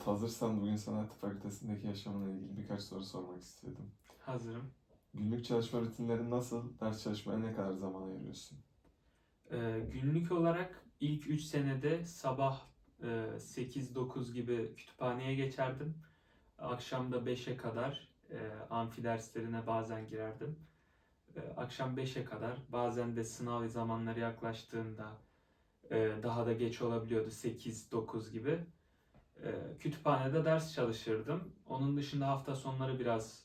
Evet hazırsan bugün sana tıp fakültesindeki yaşamına ilgili birkaç soru sormak istedim. Hazırım. Günlük çalışma rutinlerin nasıl? Ders çalışmaya ne kadar zaman ayırıyorsun? Ee, günlük olarak ilk 3 senede sabah e, 8-9 gibi kütüphaneye geçerdim. Akşam da 5'e kadar e, amfi derslerine bazen girerdim. E, akşam 5'e kadar bazen de sınav zamanları yaklaştığında e, daha da geç olabiliyordu 8-9 gibi. E, kütüphanede ders çalışırdım. Onun dışında hafta sonları biraz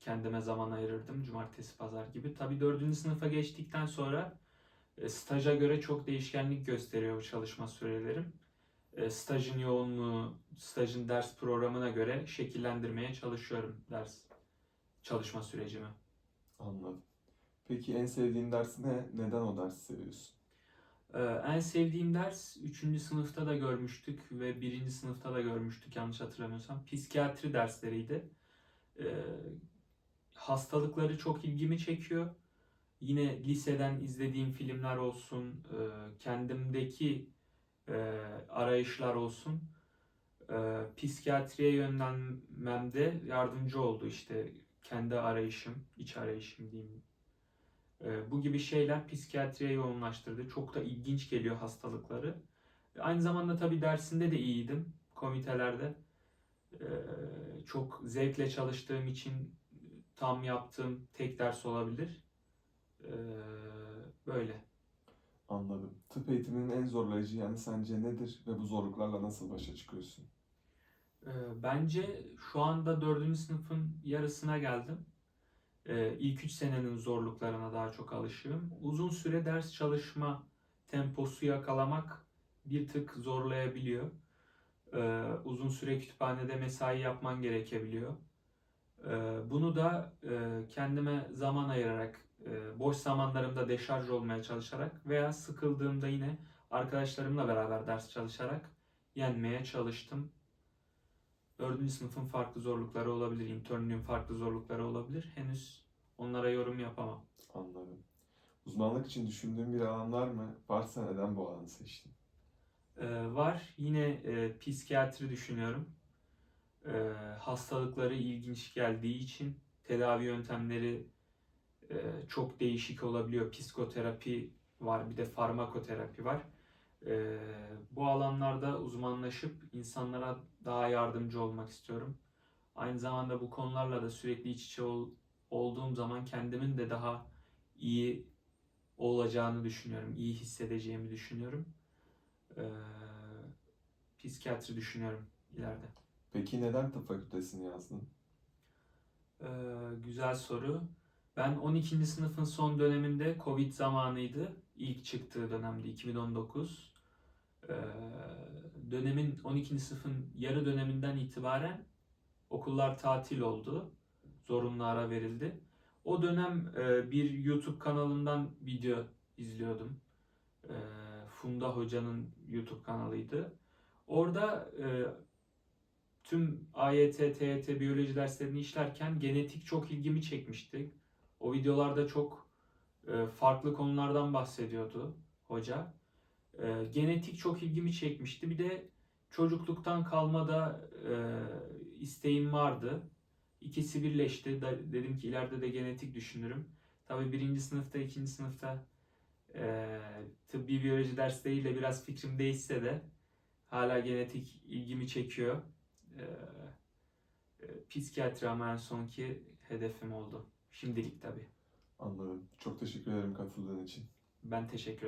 kendime zaman ayırırdım. Cumartesi, pazar gibi. Tabii 4. sınıfa geçtikten sonra e, staja göre çok değişkenlik gösteriyor bu çalışma sürelerim. E, Stajın yoğunluğu, stajın ders programına göre şekillendirmeye çalışıyorum ders çalışma sürecimi. Anladım. Peki en sevdiğin ders ne? Neden o dersi seviyorsun? Ee, En sevdiğim ders 3. sınıfta da görmüştük ve 1. sınıfta da görmüştük yanlış hatırlamıyorsam. Psikiyatri dersleriydi. Ee, Hastalıkları çok ilgimi çekiyor. Yine liseden izlediğim filmler olsun, e, kendimdeki e, arayışlar olsun. e, Psikiyatriye yönlenmemde yardımcı oldu işte kendi arayışım, iç arayışım diyeyim bu gibi şeyler psikiyatriye yoğunlaştırdı. Çok da ilginç geliyor hastalıkları. Aynı zamanda tabii dersinde de iyiydim. Komitelerde. E, çok zevkle çalıştığım için tam yaptığım tek ders olabilir. E, böyle. Anladım. Tıp eğitiminin en zorlayıcı yanı sence nedir ve bu zorluklarla nasıl başa çıkıyorsun? E, bence şu anda dördüncü sınıfın yarısına geldim. E, ilk üç senenin zorluklarına daha çok alışığım. Uzun süre ders çalışma temposu yakalamak bir tık zorlayabiliyor. Ee, uzun süre kütüphanede mesai yapman gerekebiliyor. Ee, bunu da e, kendime zaman ayırarak, e, boş zamanlarımda deşarj olmaya çalışarak veya sıkıldığımda yine arkadaşlarımla beraber ders çalışarak yenmeye çalıştım. Dördüncü sınıfın farklı zorlukları olabilir, internlüğün farklı zorlukları olabilir. Henüz onlara yorum yapamam. Anladım. Uzmanlık için düşündüğün bir alan var mı? Varsa neden bu alanı seçtin? Ee, var. Yine e, psikiyatri düşünüyorum. Ee, hastalıkları ilginç geldiği için tedavi yöntemleri e, çok değişik olabiliyor. Psikoterapi var, bir de farmakoterapi var. Ee, bu alanlarda uzmanlaşıp insanlara daha yardımcı olmak istiyorum. Aynı zamanda bu konularla da sürekli iç içe ol- olduğum zaman kendimin de daha iyi olacağını düşünüyorum, iyi hissedeceğimi düşünüyorum. Ee, psikiyatri düşünüyorum ileride. Peki neden tıp fakültesini yazdın? Ee, güzel soru. Ben 12. sınıfın son döneminde Covid zamanıydı. İlk çıktığı dönemde 2019. Ee, dönemin 12. sınıfın yarı döneminden itibaren okullar tatil oldu. Zorunlu ara verildi. O dönem e, bir YouTube kanalından video izliyordum. E, Funda Hoca'nın YouTube kanalıydı. Orada e, tüm AYT, TYT biyoloji derslerini işlerken genetik çok ilgimi çekmişti. O videolarda çok e, farklı konulardan bahsediyordu hoca. E, genetik çok ilgimi çekmişti. Bir de çocukluktan kalma da e, isteğim vardı. İkisi birleşti. Dedim ki ileride de genetik düşünürüm. Tabii birinci sınıfta, ikinci sınıfta e, tıbbi biyoloji dersleriyle biraz fikrim değişse de hala genetik ilgimi çekiyor. E, e, psikiyatri ama en sonki hedefim oldu. Şimdilik tabii. Anladım. Çok teşekkür ederim katıldığın için. Ben teşekkür